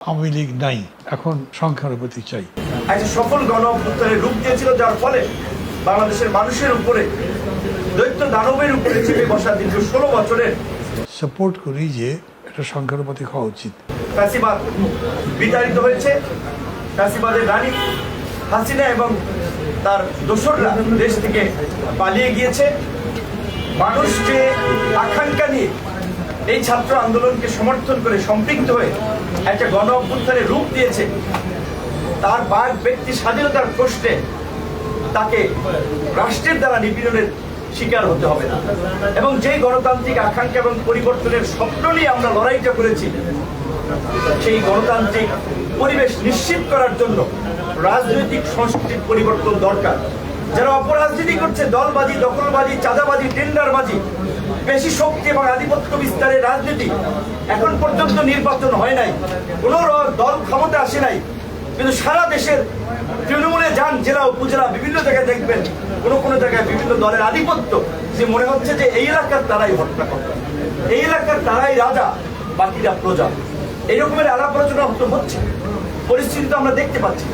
আওয়ামী লীগ নাই এখন সংখ্যানুপাতি চাই। একটা সফল গণ অভ্যুত্থানের রূপ দিয়েছিল যার ফলে বাংলাদেশের মানুষের উপরে দৈত্য দানবের উপরে চেপে বসা দীর্ঘ ষোলো বছরের সাপোর্ট করি যে এটা সংখ্যানুপাতিক হওয়া উচিত। ফ্যাসিবাদ বিতাড়িত হয়েছে। ফ্যাসিবাদের রানী হাসিনা এবং তার দোসররা দেশ থেকে পালিয়ে গিয়েছে। মানুষ যে আকাঙ্ক্ষা নিয়ে এই ছাত্র আন্দোলনকে সমর্থন করে সম্পৃক্ত হয়ে একটা গণ অভ্যুত্থানের রূপ দিয়েছে। তার বাক ব্যক্তি স্বাধীনতার প্রশ্নে তাকে রাষ্ট্রের দ্বারা নিপীড়নের শিকার হতে হবে না। এবং যেই গণতান্ত্রিক আকাঙ্ক্ষা এবং পরিবর্তনের স্বপ্ন নিয়ে আমরা লড়াইটা করেছি, সেই গণতান্ত্রিক পরিবেশ নিশ্চিত করার জন্য রাজনৈতিক সংস্কৃতির পরিবর্তন দরকার। যারা অপরাজনীতি করছে, দলবাজি, দখলবাজি, চাঁদাবাজি, টেন্ডারবাজি, বেশি শক্তি এবং আধিপত্য বিস্তারের রাজনীতি এখন পর্যন্ত নির্বাচন হয় নাই। কোন দল ক্ষমতা আসে নাই। কিন্তু সারা দেশের তৃণমূলে যান, জেলা, উপজেলা, বিভিন্ন জায়গায় দেখবেন, কোনো কোনো জায়গায় বিভিন্ন দলের আধিপত্য। যে মনে হচ্ছে যে এই এলাকার তারাই হত্যা করে এই এলাকার তারাই রাজা, বাকিরা প্রজা। এই রকমের আলাপ আলোচনা হচ্ছে পরিস্থিতি আমরা দেখতে পাচ্ছি।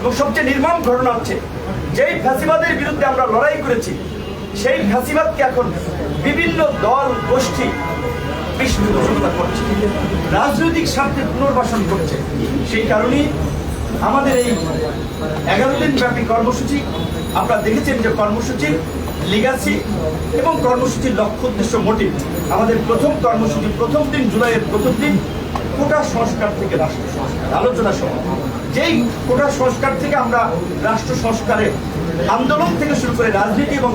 এবং সবচেয়ে নির্মম ঘটনা হচ্ছে যেই ফ্যাসিবাদের বিরুদ্ধে আমরা লড়াই করেছি, সেই ফ্যাসিবাদকে এখন বিভিন্ন দল, গোষ্ঠী করছে। রাজনৈতিক স্বার্থে পুনর্বাসন করছে। সেই কারণেই আমাদের এই এগারো দিন ব্যাপী কর্মসূচি আপনারা দেখেছেন যে কর্মসূচির লিগাসি এবং কর্মসূচির লক্ষ্য, উদ্দেশ্য মোটিভ আমাদের প্রথম কর্মসূচি প্রথম দিন, জুলাইয়ের প্রথম দিন কোটা সংস্কার থেকে রাষ্ট্র সংস্কার। আলোচনা সহ যেই কোটা সংস্কার থেকে আমরা রাষ্ট্র সংস্কারের আন্দোলন থেকে শুরু করে রাজনীতি এবং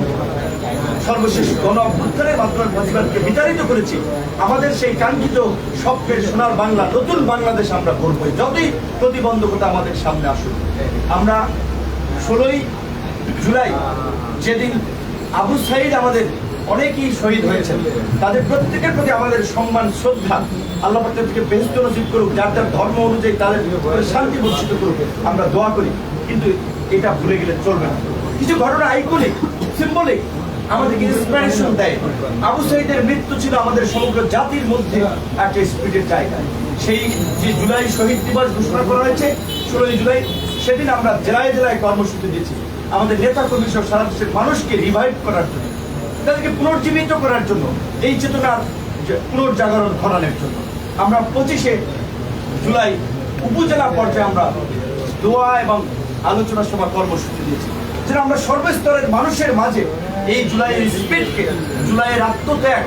সর্বশেষ গণ অভ্যুত্থানের মাধ্যমে ফ্যাসিবাদকে বিতাড়িত করেছি, আমাদের সেই কাঙ্ক্ষিত স্বপ্নের সোনার বাংলা, নতুন বাংলাদেশ আমরা করবই যতই প্রতিবন্ধকতা আমাদের সামনে আসুক। আমরা ষোলোই জুলাই যেদিন আবু সাইদ আমাদের অনেকেই শহীদ হয়েছেন। তাদের প্রত্যেকের প্রতি আমাদের সম্মান, শ্রদ্ধা আল্লাহ পাক থেকে বেহস্ত নসিব করুক, যার যার ধর্ম অনুযায়ী তাদের শান্তি বর্ষিত করুক, আমরা দোয়া করি। কিন্তু এটা ভুলে গেলে চলবে না। কিছু ঘটনা আইকনিক সিম্বলিক আমাদেরকে ইন্সপিরেশন দেয়। আবু সাইদের মৃত্যু ছিল আমাদের সমগ্র জাতির মধ্যে একটা স্পিডের জায়গা। সেই যে জুলাই শহীদ দিবস ঘোষণা করা হয়েছে, ষোলোই জুলাই, সেদিন আমরা জেলায় জেলায় কর্মসূচি দিয়েছি। আমাদের নেতা কর্মী সহ সারা দেশের মানুষকে রিভাইভ করার জন্য। তাদেরকে পুনর্জীবিত করার জন্য, এই চেতনার পুনর্জাগরণ ঘটানোর জন্য। আমরা পঁচিশে জুলাই উপজেলা পর্যায়ে আমরা দোয়া এবং আলোচনা সভা কর্মসূচি দিয়েছি। যেন আমরা সর্বস্তরের মানুষের মাঝে এই জুলাইয়ের স্পিডকে জুলাইয়ের আত্মত্যাগ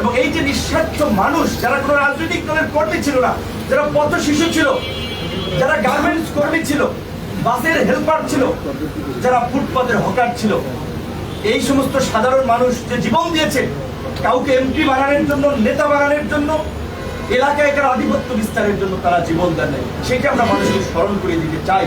এবং এই যে নিঃস্বার্থ মানুষ, যারা কোনো রাজনৈতিক দলের কর্মী ছিল না, যারা পথ শিশু ছিল, যারা গার্মেন্টস কর্মী ছিল, বাসের হেল্পার ছিল, যারা ফুটপাতের হকার ছিল এই সমস্ত সাধারণ মানুষ যে জীবন দিয়েছে, কাউকে এমপি বানানোর জন্য, নেতা বানানোর জন্য, এলাকায় একটা আধিপত্য বিস্তারের জন্য তারা জীবন দেয় সেটা আমরা মানুষকে স্মরণ করে দিতে চাই।